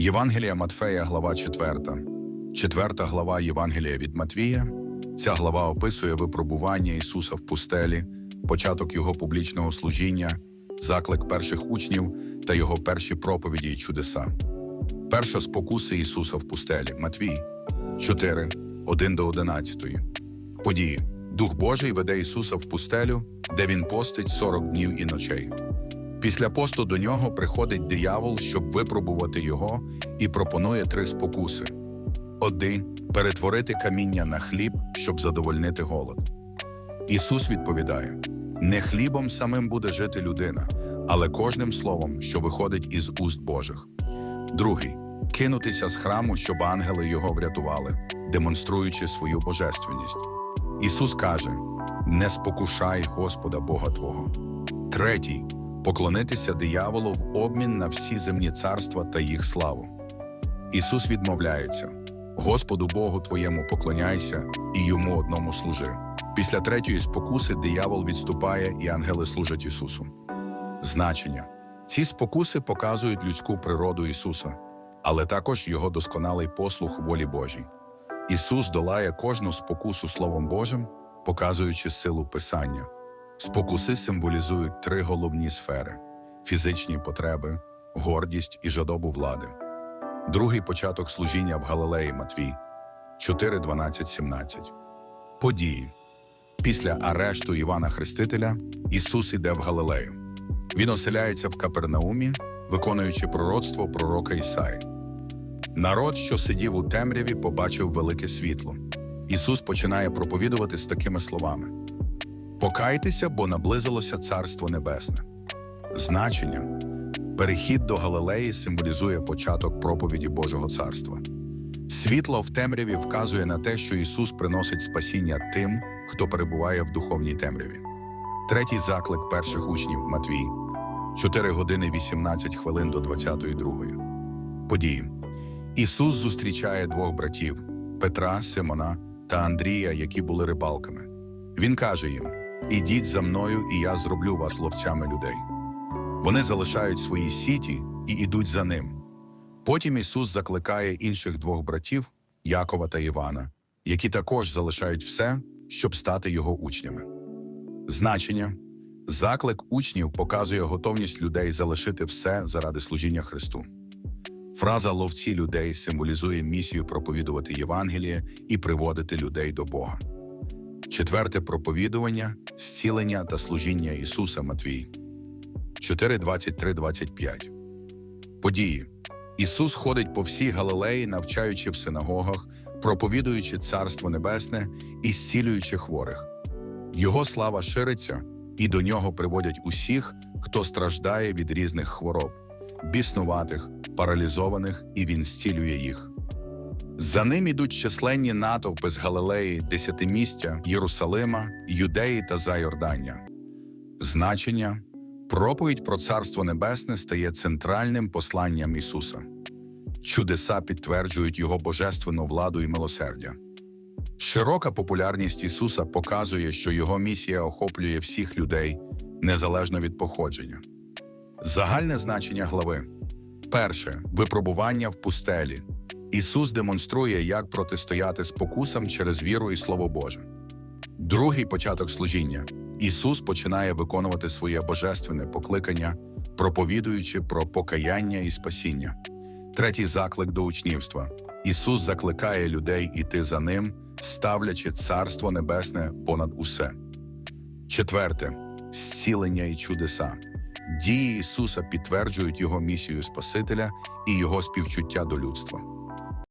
Євангелія Матфея, глава 4. Четверта глава Євангелія від Матвія. Ця глава описує випробування Ісуса в пустелі, початок Його публічного служіння, заклик перших учнів та Його перші проповіді й чудеса. Перша спокуси Ісуса в пустелі Матвій 4, 1 до 11. Події. Дух Божий веде Ісуса в пустелю, де Він постить 40 днів і ночей. Після посту до нього приходить диявол, щоб випробувати його, і пропонує три спокуси: один перетворити каміння на хліб, щоб задовольнити голод. Ісус відповідає: не хлібом самим буде жити людина, але кожним словом, що виходить із уст Божих. Другий кинутися з храму, щоб ангели його врятували, демонструючи свою божественність. Ісус каже: Не спокушай Господа Бога Твого. Третій поклонитися дияволу в обмін на всі земні царства та їх славу. Ісус відмовляється: Господу Богу твоєму поклоняйся і йому одному служи. Після третьої спокуси диявол відступає, і ангели служать Ісусу. Значення ці спокуси показують людську природу Ісуса, але також його досконалий послух волі Божій. Ісус долає кожну спокусу Словом Божим, показуючи силу Писання. Спокуси символізують три головні сфери: фізичні потреби, гордість і жадобу влади. Другий початок служіння в Галилеї Матвій 4, 12, 17. Події. Після арешту Івана Хрестителя Ісус іде в Галилею. Він оселяється в Капернаумі, виконуючи пророцтво пророка Ісаї. Народ, що сидів у темряві, побачив велике світло. Ісус починає проповідувати з такими словами: Покайтеся, бо наблизилося Царство Небесне. Значення перехід до Галилеї символізує початок проповіді Божого царства. Світло в темряві вказує на те, що Ісус приносить спасіння тим, хто перебуває в духовній темряві. Третій заклик перших учнів Матвій 4 години 18 хвилин до 22. Події. Ісус зустрічає двох братів Петра, Симона та Андрія, які були рибалками. Він каже їм: Ідіть за мною, і я зроблю вас ловцями людей. Вони залишають свої сіті і йдуть за ним. Потім Ісус закликає інших двох братів Якова та Івана, які також залишають все, щоб стати його учнями. Значення заклик учнів показує готовність людей залишити все заради служіння Христу. Фраза ловці людей символізує місію проповідувати Євангеліє і приводити людей до Бога. Четверте проповідування, зцілення та служіння Ісуса Матвій 4.23-25 Події. Ісус ходить по всій Галилеї, навчаючи в синагогах, проповідуючи Царство Небесне і зцілюючи хворих. Його слава шириться, і до нього приводять усіх, хто страждає від різних хвороб, біснуватих, паралізованих, і він зцілює їх. За ним ідуть численні натовпи з Галилеї, Десятимістя, Єрусалима, Юдеї та Зайордання. Значення проповідь про Царство Небесне стає центральним посланням Ісуса. Чудеса підтверджують Його божественну владу і милосердя. Широка популярність Ісуса показує, що Його місія охоплює всіх людей незалежно від походження. Загальне значення глави перше випробування в пустелі. Ісус демонструє, як протистояти спокусам через віру і Слово Боже. Другий початок служіння. Ісус починає виконувати своє божественне покликання, проповідуючи про покаяння і спасіння. Третій заклик до учнівства. Ісус закликає людей іти за ним, ставлячи Царство Небесне понад усе. Четверте зцілення і чудеса. Дії Ісуса підтверджують Його місію Спасителя і Його співчуття до людства.